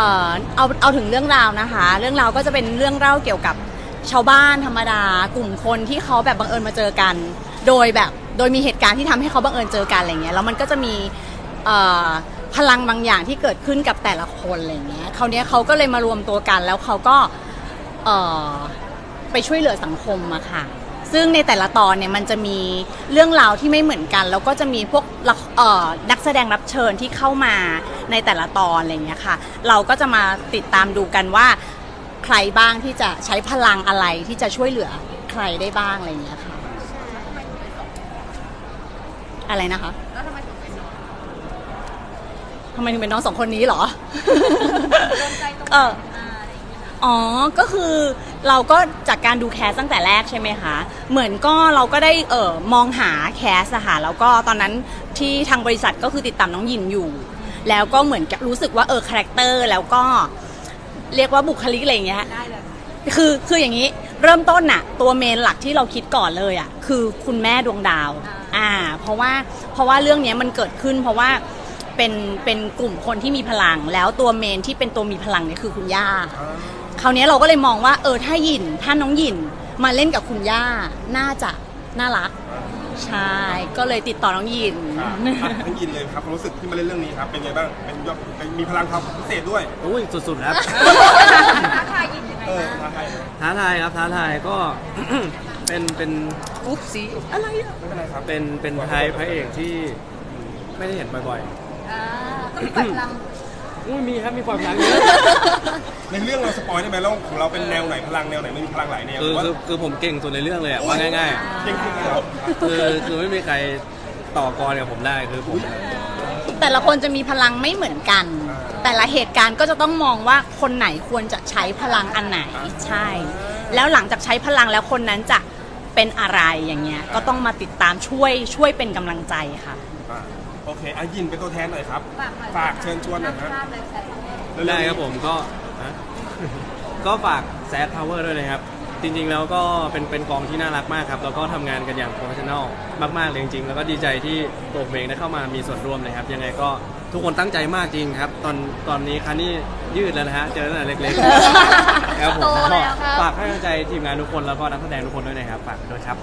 อ่อเอาเอาถึงเรื่องราวนะคะ เรื่องราวก็จะเป็นเรื่องเล่าเกี่ยวกับชาวบ้านธรรมดา กลุ่มคนที่เขาแบบบังเอิญมาเจอกัน โดยแบบโดยมีเหตุการณ์ที่ทำให้เขาบังเอิญเจอกันอะไรเงี้ยแล้วมันก็จะมีพลังบางอย่างที่เกิดขึ้นกับแต่ละคนอะไรเงี้ยคราวนี้เขาก็เลยมารวมตัวกันแล้วเขาก็ไปช่วยเหลือสังคมอะค่ะ ซึ่งในแต่ละตอนเนี่ยมันจะมีเรื่องราวที่ไม่เหมือนกัน แล้วก็จะมีพวกละเอ่อนักแสดงรับเชิญที่เข้ามาในแต่ละตอนอะไรอย่างเงี้ยค่ะ เราก็จะมาติดตามดูกันว่า ใครบ้างที่จะใช้พลังอะไรที่จะช่วยเหลือใครได้บ้างอะไรอย่างเงี้ยค่ะ อะไรนะคะทำไมถึงเป็นน้องสองคนนี้เหรอ เออ อ่าอะไรอย่างเงี้ยค่ะอ๋อ ก็คือเราก็จากการดูแคสตั้งแต่แรกใช่ไหมคะ เหมือนก็เราก็ได้เออมองหาแคสอะค่ะแล้วก็ตอนนั้นที่ทางบริษัทก็คือติดตามน้องยินอยู่ แล้วก็เหมือนกับรู้สึกว่าเออคาแรคเตอร์แล้วก็เรียกว่าบุคลิกอะไรอย่างเงี้ย ได้เลยคือคืออย่างนี้เริ่มต้นน่ะตัวเมนหลักที่เราคิดก่อนเลยอะคือคุณแม่ดวงดาว อ่า เพราะว่าเพราะว่าเรื่องเนี้ยมันเกิดขึ้นเพราะว่า เป็นเป็นกลุ่มคนที่มีพลัง แล้วตัวเมนที่เป็นตัวมีพลังเนี่ยคือคุณย่า คราวเนี้ยเราก็เลยมองว่าเออถ้าหยินถ้าน้องหยินมาเล่นกับคุณย่าน่าจะน่ารักใช่ก็เลยติดต่อน้องหยินอะอะทั้งยินเลยครับความรู้สึกที่มาเล่นเรื่องนี้ครับเป็นไงบ้างเป็นยอดเป็นมีพลังความพิเศษด้วยอุ้ยสุดๆครับ ท้าทายยินยังไงเออบ้างท้าทายท้าทายครับท้าทายก็ เป็นเป็นอุ๊บสีอะไรอะไม่เป็นไรครับเป็นเป็นไทยพระเอกที่ไม่ได้เห็นบ่อย อ่าก็มีปล่อยพลังๆอุ้ยมีครับมีความพลังเยอะ ในเรื่องเราสปอยได้ไหมเราของเราเป็นแนวไหนพลังแนวไหนไม่มีพลังหลายแนวคือว่าคือคือผมเก่งสุดในเรื่องเลยอะว่าง่ายเก่งจริงๆเหรอๆคือคือไม่มีใครต่อกรกับผมได้คือผมแต่ละคนจะมีพลังไม่เหมือนกัน แต่ละเหตุการณ์ก็จะต้องมองว่าคนไหนควรจะใช้พลังอันไหนใช่ แล้วหลังจากใช้พลังแล้วคนนั้นจะเป็นอะไรอย่างเงี้ยก็ต้องมาติดตามช่วยช่วยเป็นกำลังใจค่ะ อะ โอเคอะยินเป็นตัวแทนหน่อยครับ ฝากหน่อยฝากเชิญชวนหน่อยห้าฮะมพลาดเลยแซดของเราได้ครับผมก็ฮะ ก็ฝากแซดพาวเวอร์ด้วยนะครับ จริงๆแล้วก็เป็นเป็นกองที่น่ารักมากครับ แล้วก็ทำงานกันอย่างโปรเฟชชั่นอลมากๆเลยจริงๆ แล้วก็ดีใจที่ตัวผมเองได้เข้ามามีส่วนร่วมนะครับ ยังไงก็ทุกคนตั้งใจมากจริงครับ ตอนตอนนี้คันนี้ยืดแล้วนะฮะ เจอตั้งแต่เล็กๆ ครับผมโตแล้วครับ ฝากให้กำลังใจทีมงานทุกคนแล้วก็นักแสดงทุกคนด้วยนะครับ ฝากด้วยครับ